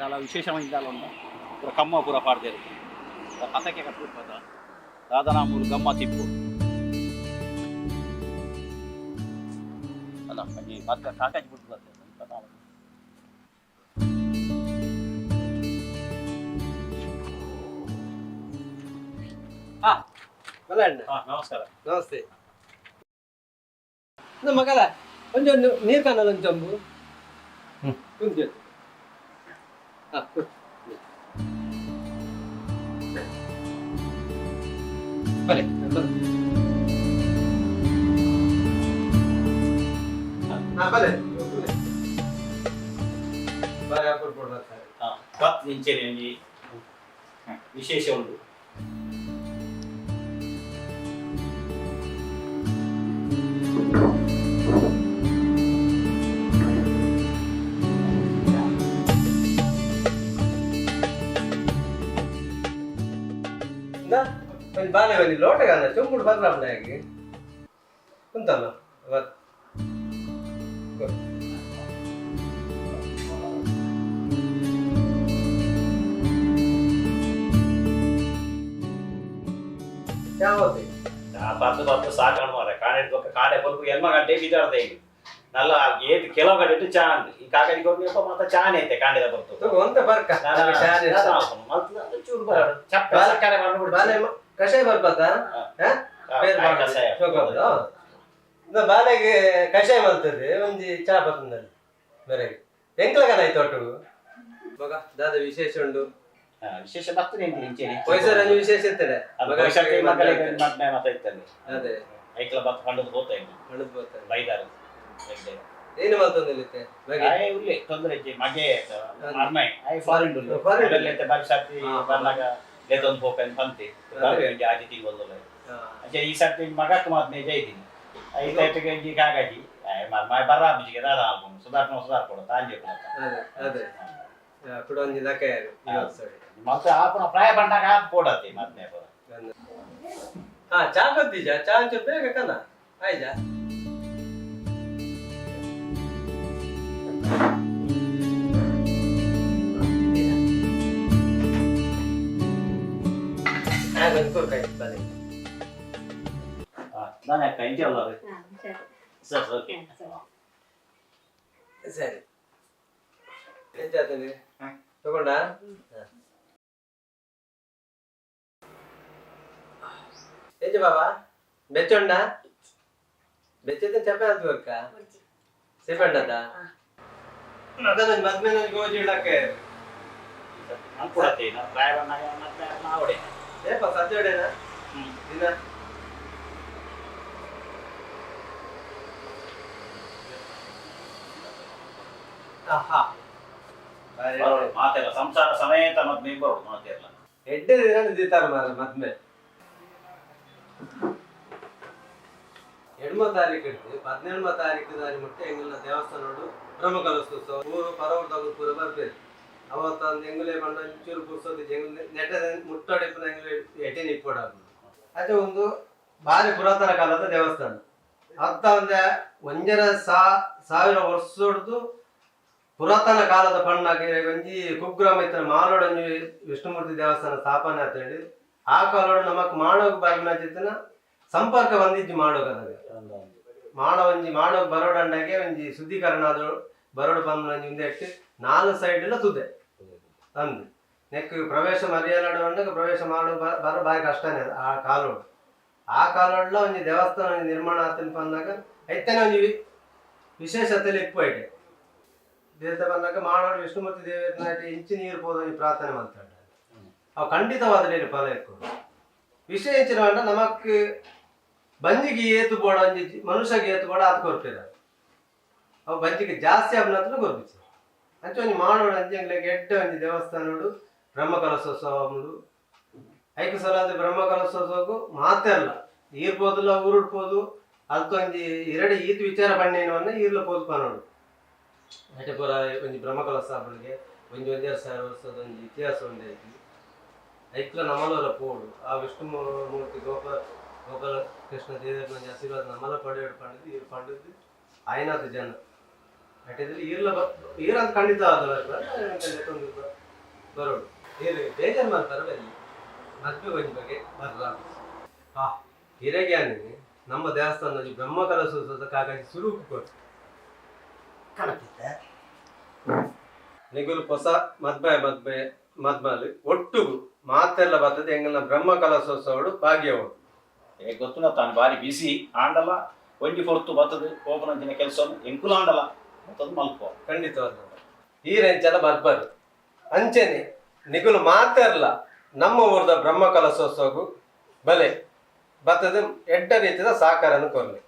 ಅಲ್ಲ ವಿಶೇಷವಾಗಿ ಅಲ್ಲ ಪೂರ ಕಮ್ಮ ಪೂರ ಪಾಡ್ದೇರು ಹತಕ್ಕೆ ಕಟ್ಬಿಡ್ಬೋದ ದಾದನ ಮೂರು ಗಮ್ಮ ತಿಪ್ಪು ಅಲ್ಲ ಈ ಮತ್ತೆ ಕಾಕಾಜಿ ಬಿಟ್ಟು ಬರ್ತದೆ ಹಾ ಮಲಣ್ಣ ಹಾ ನಮಸ್ಕಾರ ನಮಸ್ತೆ ನಮ್ಮ ಮಗಲ ಒಂಜೊಂದು ನೀರು ಕಾಣಲ್ಲ ಒಂದು ಚಂಬು ಹ್ಮ್. ಕುಂಜು ಹಾ ಕುಡಿ. ಬಲೆ ಬಲೆ ಹಾ ಬಲೆ ಬಲೆ ಹಾಕ್ಬಿಟ್ಟು ಬರ್ತಾರೆ ಹಾ ಬತ್ ನಿಂಚೇನೆ ಒಂದು ಬಾಲೆ ಬನ್ನಿ ಲೋಟಗಾನ ಚುಂಬುಡು ಬರ್ಲಾಮ್ನ ಹೇಗೆ ಕುಂತಲ್ಲ ಅವತ್ತು ಯಾವತ್ತೆ ಆ ಪತ್ತು ಪತ್ತು ಸಾಕಣ ಮಾರೆ ಕಾಣೆ ಗೊತ್ತ ಕಾಣೆ ಬಲ್ಪು ಎಲ್ಮ ಗಂಟೆ ಬಿದ್ದಾಡ್ದೆ ಈಗ ನಲ್ಲ ಏತ್ ಕೆಲವು ಗಂಟೆ ಇಟ್ಟು ಚಾ ಅಂದ್ ಈ ಕಾಕಡಿ ಕೊಡ್ಬೇಕು ಮತ್ತೆ ಚಾನೆ ಐತೆ ಕಾಂಡಿದ ಬರ್ತು ತಗೋ ಒಂತ ಬರ್ಕ ನಾನು ಶಾನೆ ನಾನು ಹಾಕೋನು. ಮತ್ತೆ ಅದು ಚೂರು ಬರ ಚಪ್ಪೆ ಬಾಲೆ- ಸಕ್ಕರೆ ಮಾಡ್ಬಿಡು. ಕಷಾಯ ಬರ್ಬೇಕಾ? ಬಾಲೆಗೆ ಕಷಾಯ. ಬರ್ತದೆ ಒಂಜಿ ಚಾ ಬರ್ತದಲ್ಲಿ ಬೆರಗೆ. ಎಂಕ್ಲಗನ ಆಯ್ತು ಒಟ್ಟು ಮಗ ದಾದ ವಿಶೇಷ ಉಂಡು ವಿಶೇಷ ಬರ್ತದೆ ಅಂತ ವಿಶೇಷ ಇರ್ತದೆ. ಮಕ್ಕಳಿಗೆ ಮತ್ತೆ ಅದೇ. ಐಕ್ಲ ಬತ್ ಕಂಡದ್ ಬೈದಾರ. ಏನು ಮಲ್ತೊಂದಿಲ್ಲಿತ್ತೆ ಬಗೆ ಆಯ್ ಉಳ್ಳಿ ತೊಂದರೆ ಇಜ್ಜಿ ಮಗೆ ಫಾರಿನ್ ಆಯ್ ಫಾರಿನ್. ಅದರಲ್ಲಿ ಬಾರಿ ಹಾ. ಬಂದಾಗ ಲೇದೊಂದು ಹೋಪೆನ್ ಪಂತಿ ಅದೇ. ಆಜಿ ತಿಂಗೊಲ್ಲ ಹಾ. ಅಜ್ಜ ಈ ಸರ್ತಿ ಮಗಕ್ಕೆ ಮಾತ್ ನೇ ಜೈತೀನಿ ಐದು ಐಟಿಗೆ ಇಜ್ಜಿ ಕಾಗಾಜಿ ಆಯ್ ಮರ್ ಮಾಯ್ ಬರ್ರ ಬುಜಿಗೆ ದಾದ ಹಾಕೊಂಡು ಸುಧಾರ್ನ ಸುಧಾರ್ ಕೊಡು ತಾಂಜಿ ಅದೇ ಅದೇ ಯಾ, ಕೂಡ ಒಂಜಿ ಲಕ ಯಾರು ಇವತ್ತು ಸರಿ ಮತ್ತೆ ಆಪನ ಪ್ರಾಯ ಬಂದಾಗ ಹಾಕಿ ಕೊಡತ್ತಿ ಮತ್ತೆ ಹಾ ಚಾ ಬತ್ತೀಜ ಚಾ ಒಂಚೂರು ಬೇಗ ಕನ ಆಯ್ಜಾ ಕೈ ಬನ್ನಿ ನಾನು ಯಾಕೆ ಇಂಚೆ ಅಲ್ಲ ಅದು ಸರ್ ಓಕೆ ಸರಿ ಎಂತಾತಂದ್ರೆ ತಗೊಂಡ ಎಂಜ ಬಾಬಾ ಬೆಚ್ಚೊಂಡ ಬೆಚ್ಚದ ಚಪೆ ಅದು ಅಕ್ಕ ಸಿಪಂಡದ ಅದನ್ನ ಮದ್ವೆ ನನಗೆ ಗೋಜಿ ಇಡಕ್ಕೆ ನಾನು ಕೊಡತ್ತಿ ನಾನು ಪ್ರಾಯ ಬಂದಾಗ ಮತ್ತೆ ನಾವಡೆ ಏಪ ಸದ್ಯಡೇನ ಹ್ಮ್ ದಿನ ಆಹಾ ಬರೋಡು ಮಾತೆಲ್ಲ ಸಂಸಾರ ಸಮೇತ ಮತ್ತೆ ನೀವು ಬರೋಡು ಮಾತೆಲ್ಲ ಎಡ್ಡೆ ದಿನ ನಿಂತಿರ್ತಾರೆ ಮಾರ ಮದ್ಮೆ ಎಡ್ಮ ತಾರೀಕು ಇಡ್ತೀವಿ ಹದಿನೇಳಮ ತಾರೀಕು ದಾರಿ ಮುಟ್ಟಿ ಎಂಗಿಲ್ಲ ದೇವಸ್ಥಾನೋಡು ಬ್ರಹ್ಮಕಲಸೋತ್ಸವ ಊರು ಪರವರ್ದಾಗ ಪೂರ ಬರ್ಬೇಕು ಅವತ್ತೊಂದು ಎಂಗುಲೆ ಬಂಡ ಚೂರು ಪುರ್ಸೋದು ಎಂಗುಲೆ ನೆಟ್ಟ ಮುಟ್ಟೋಡಿಪ್ಪನ ಎಂಗುಲೆ ಎಟೆ ನಿಪ್ಪೋಡ ಅದೇ ಒಂದು ಭಾರಿ ಪುರಾತನ ಕಾಲದ ದೇವಸ್ಥಾನ. ಅತ್ತ ಒಂದೆ ಒಂಜರ ಸಾ ಸಾವಿರ ವರ್ಷದ್ದು ಪುರಾತನ ಕಾಲದ ಪಣ್ಣಾಗಿ ಒಂಜಿ ಕುಗ್ರಾಮ ಇತ್ತ ಮಾಲೋಡ ಒಂಜಿ ವಿಷ್ಣುಮೂರ್ತಿ ದೇವಸ್ಥಾನ ಸ್ಥಾಪನೆ ಅಂತ ಹೇಳಿ. ಆ ಕಾಲೋಡ ನಮಕ್ ಮಾಡೋಗ್ ಬರ್ನಾಚಿತ್ತನ ಸಂಪರ್ಕ ಬಂದಿಜ್ಜಿ ಮಾಡೋಗದಾಗ ಮಾಡೋ ಒಂಜಿ ಮಾಡೋಗ್ ಬರೋಡಂಡಾಗೆ ಒಂಜಿ ಶುದ್ಧೀಕರಣ ಆದ ಬರೋಡು ಬಂದ ಒಂಜಿ ಮುಂದೆ ಇಟ್ಟು ನಾಲ್ಕು ಸೈಡ್ ಎಲ್ಲ ತುದೆ. ಅಂದು ನೆಕ್ ಪ್ರವೇಶ ಮರ್ಯಾದಾಡುವಂಡಾಗ ಪ್ರವೇಶ ಮಾಡೋ ಬರೋ ಬಾರಿ ಕಷ್ಟನೇ ಆ ಕಾಲೋಡು ಆ ಕಾಲೋಡ್ಲ ಒಂದು ದೇವಸ್ಥಾನ ನಿರ್ಮಾಣ ಆತನ ಬಂದಾಗ ಐತನೇ ಒಂದು ವಿಶೇಷತೆಯಲ್ಲಿ ಇಪ್ಪು ಐಟೆ ದೇವತೆ ಬಂದಾಗ ಮಾಡೋಡು ವಿಷ್ಣುಮೂರ್ತಿ ದೇವತೆ ಇಂಚಿ ನೀರು ಹೋದ ಪ್ರಾರ್ಥನೆ ಮಾತಾಡ ಅವು ಖಂಡಿತವಾದ ನೀರು ಫಲ ಇಟ್ಕೊಂಡು. ವಿಷಯ ಇಂಚಿನ ಅಂದ್ರೆ ನಮಕ್ ಬಂಜಿಗೆ ಏತು ಬೋಡ ಮನುಷ್ಯಗೆ ಏತು ಬೋಡ ಅದು ಕೊರ್ಪಿರ ಅವು ಬಂಜಿಗೆ ಜಾಸ್ತಿ ಅಬ್ನತ್ರ ಕೊರ್ಪಿಸ ಅಂಚೆ ಒಂಜಿ ಮಾಡೋಡು ಅಂಜಂಗ್ಲೆಗೆ ಎಡ್ಡ ಒಂಜಿ ದೇವಸ್ಥಾನೋಡು ಬ್ರಹ್ಮಕಲಶೋತ್ಸವ ಉಂಡು ಐದು ಸಲ ಅದು ಬ್ರಹ್ಮಕಲಶೋತ್ಸವಕ್ಕೂ ಮಾತೇ ಅಲ್ಲ ಈರ್ಬೋದಿಲ್ಲ ಊರುಡ್ಬೋದು ಅದಕ್ಕೊಂಜಿ ಎರಡು ಈತ್ ವಿಚಾರ ಪಣ್ಣೇನವನ್ನ ಈರ್ಲ ಪೋದು ಪನೋಡು ಅಷ್ಟೇ ಪೂರ ಒಂಜಿ ಬ್ರಹ್ಮ ಅವಳಿಗೆ ಒಂಜಿ ಒಂದೆರಡು ಸಾವಿರ ವರ್ಷದ ಒಂಜಿ ಇತಿಹಾಸ ಉಂಡೈತಿ ಐಕ್ಲ ನಮಲರ ಪೋಡು. ಆ ವಿಷ್ಣು ಮೂರ್ತಿ ಗೋಪಾಲ ಗೋಪಾಲ ಕೃಷ್ಣ ದೇವರ ಆಶೀರ್ವಾದ ನಮಲ ಪಡೆಯೋಡು ಪಂಡಿದ್ದು ಇವ್ರು ಪಂಡಿದ್ದು ಆಯ್ನಾದ ಜನ. ಈರ್ಲ ಬ ಈರಂತ ಖಂಡಿತ ಆದ ಬರೋಡು ಇಲ್ಲಿ ಬೇಜಾರು ಮಾಡ್ತಾರೆ ಬರಲಿ ಮದ್ವೆ ಬಗ್ಗೆ ಬಗ್ಗೆ ಬರಲ್ಲ ಹಾ ಅಂದ್ರೆ ನಮ್ಮ ದೇವಸ್ಥಾನದಲ್ಲಿ ಬ್ರಹ್ಮ ಕಲಸೋತ್ಸವದ ಕಾಗಾಗಿ ಸುರುಕು ಕೊಟ್ಟು ಕಣಕ್ಕಿದ್ದ ನಿಗುಲು ಹೊಸ ಮದ್ಬೆ ಮದ್ಬೆ ಮದ್ಮಲ್ಲಿ ಒಟ್ಟು ಮಾತೆಲ್ಲ ಬರ್ತದೆ ಎಂಗಲ್ನ ಬ್ರಹ್ಮ ಕಲಸೋತ್ಸವಡು ಭಾಗ್ಯವಳು ಏ ಗೊತ್ತುನ ತಾನು ಬಾರಿ ಬಿಸಿ ಆಂಡಲ ಒಂಜಿ ಹೊರತು ಬರ್ತದೆ ಓಪನ್ ದಿನ ಕೆಲಸ ಎಂಕುಲ ಆಂಡಲ ಮತ್ತದು ಖಂಡಿತವಾದ ಈ ರೆಂಚೆಲ್ಲ ಬರ್ಬಾರ್ದು ಅಂಚೆನೆ ನಿಗುಲು ಮಾತೆರ್ಲ ನಮ್ಮ ಊರದ ಬ್ರಹ್ಮ ಕಲಸೋತ್ಸವಗೂ ಬಲೆ ಬತ್ತದ ಎಡ್ಡ ರೀತಿಯ ಸಹಕಾರನ ಕೊರಲಿ.